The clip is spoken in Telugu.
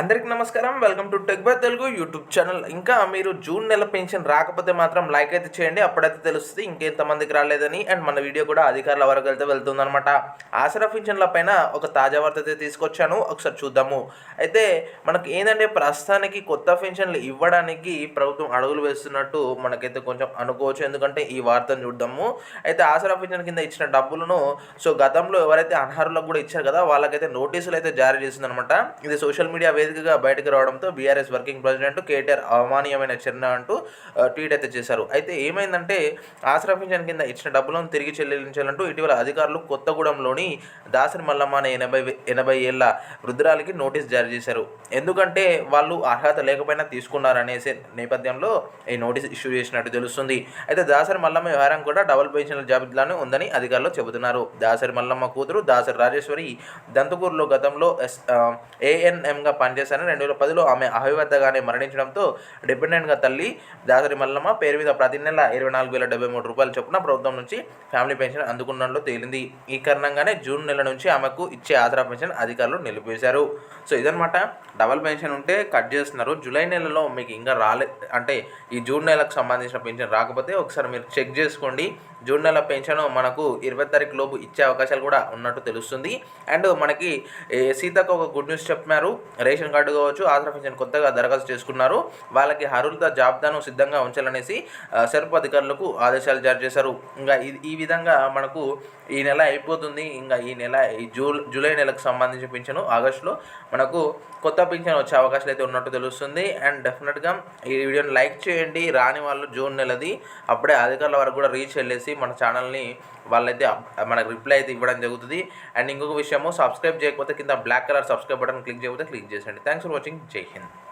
అందరికీ నమస్కారం. Welcome to tech by Telugu YouTube channel. ఇంకా మీరు జూన్ నెల పెన్షన్ రాకపోతే మాత్రం లైక్ అయితే చేయండి. అప్పుడైతే తెలుస్తుంది ఇంకెంతమందికి రాలేదని. అండ్ మన వీడియో కూడా అధికారుల వరకు అయితే వెళ్తుందనమాట ఆసరా పెన్షన్ల పైన ఒక తాజా వార్త అయితే తీసుకొచ్చాను. ఒకసారి చూద్దాము. అయితే మనకి ఏంటంటే ప్రస్తుతానికి కొత్త పెన్షన్లు ఇవ్వడానికి ప్రభుత్వం అడుగులు వేస్తున్నట్టు మనకైతే కొంచెం అనుకోవచ్చు. ఎందుకంటే ఈ వార్తను చూద్దాము. అయితే ఆసరా పెన్షన్ కింద ఇచ్చిన డబ్బులను సో గతంలో ఎవరైతే అనర్హులకు కూడా ఇచ్చారు కదా వాళ్ళకైతే నోటీసులు అయితే జారీ చేసిందనమాట ఇది సోషల్ మీడియా వేదికగా బయటకు రావడంతో బీఆర్ఎస్ వర్కింగ్ ప్రెసిడెంట్ కేటీఆర్ అవమానీయమైన చర్య అంటూ ట్వీట్ అయితే చేశారు. అయితే ఏమైందంటే ఆసరా పింఛన్ కింద ఇచ్చిన డబ్బులను తిరిగి చెల్లించాలంటూ ఇటీవల అధికారులు కొత్తగూడెంలోని దాసరి మల్లమ్మ అనే ఎనభై ఎనభై ఏళ్ళ వృద్ధురాలికి నోటీస్ జారీ చేశారు. ఎందుకంటే వాళ్ళు అర్హత లేకపోయినా తీసుకున్నారనేసే నేపథ్యంలో ఈ నోటీస్ ఇష్యూ చేసినట్టు తెలుస్తుంది. అయితే దాసరి మల్లమ్మ వ్యవహారం కూడా డబుల్ పెన్షన్ల జాబితాలోనే ఉందని అధికారులు చెబుతున్నారు. దాసరి మల్లమ్మ కూతురు దాసరి రాజేశ్వరి దంతకూరులో గతంలో ఎస్ ఏఎన్ఎంగా పనిచేశారని రెండు వేల పదిలో ఆమె అవివద్దగానే మరణించడంతో డిపెండెంట్గా తల్లి దాసరి మల్లమ్మ పేరు మీద ప్రతి నెల ఇరవై నాలుగు వేల డెబ్బై మూడు రూపాయలు చొప్పున ప్రభుత్వం నుంచి ఫ్యామిలీ పెన్షన్ అందుకున్నట్లు తేలింది. ఈ కారణంగానే జూన్ నెల నుంచి ఆమెకు ఇచ్చే ఆసరా పెన్షన్ అధికారులు నిలిపేశారు సో ఇదనమాట డబల్ పెన్షన్ ఉంటే కట్ చేస్తున్నారు. జూలై నెలలో మీకు ఇంకా రాలే అంటే ఈ జూన్ నెలకు సంబంధించిన పెన్షన్ రాకపోతే ఒకసారి మీరు చెక్ చేసుకోండి. జూన్ నెల పెన్షన్ మనకు ఇరవై తారీఖు లోపు ఇచ్చే అవకాశాలు కూడా ఉన్నట్టు తెలుస్తుంది. అండ్ మనకి సీతకు ఒక గుడ్ న్యూస్ చెప్పినారు రేషన్ కార్డు కావచ్చు ఆధార్ పెన్షన్ కొత్తగా దరఖాస్తు చేసుకున్నారు. వాళ్ళకి అర్హులత జాబితాను సిద్ధంగా ఉంచాలనేసి సెర్ప్ అధికారులకు ఆదేశాలు జారీ చేశారు. ఇంకా ఈ విధంగా మనకు ఈ నెల అయిపోతుంది. ఇంకా ఈ నెల ఈ జూ జూలై నెలకు సంబంధించిన పింఛను ఆగస్టులో మనకు కొత్త పింఛన్ వచ్చే అవకాశాలు అయితే ఉన్నట్టు తెలుస్తుంది. అండ్ డెఫినెట్గా ఈ వీడియోని లైక్ చేయండి. రాని వాళ్ళు జూన్ నెలది అప్పుడే అధికారుల వరకు కూడా రీచ్ వెళ్ళేసి మన ఛానల్ని వాళ్ళైతే మనకు రిప్లై అయితే ఇవ్వడం జరుగుతుంది. అండ్ ఇంకొక విషయము సబ్స్క్రైబ్ చేయకపోతే కింద black colour subscribe button click చేయకపోతే క్లిక్ చేసేయండి థ్యాంక్స్ ఫర్ వాచింగ్. జై హింద్.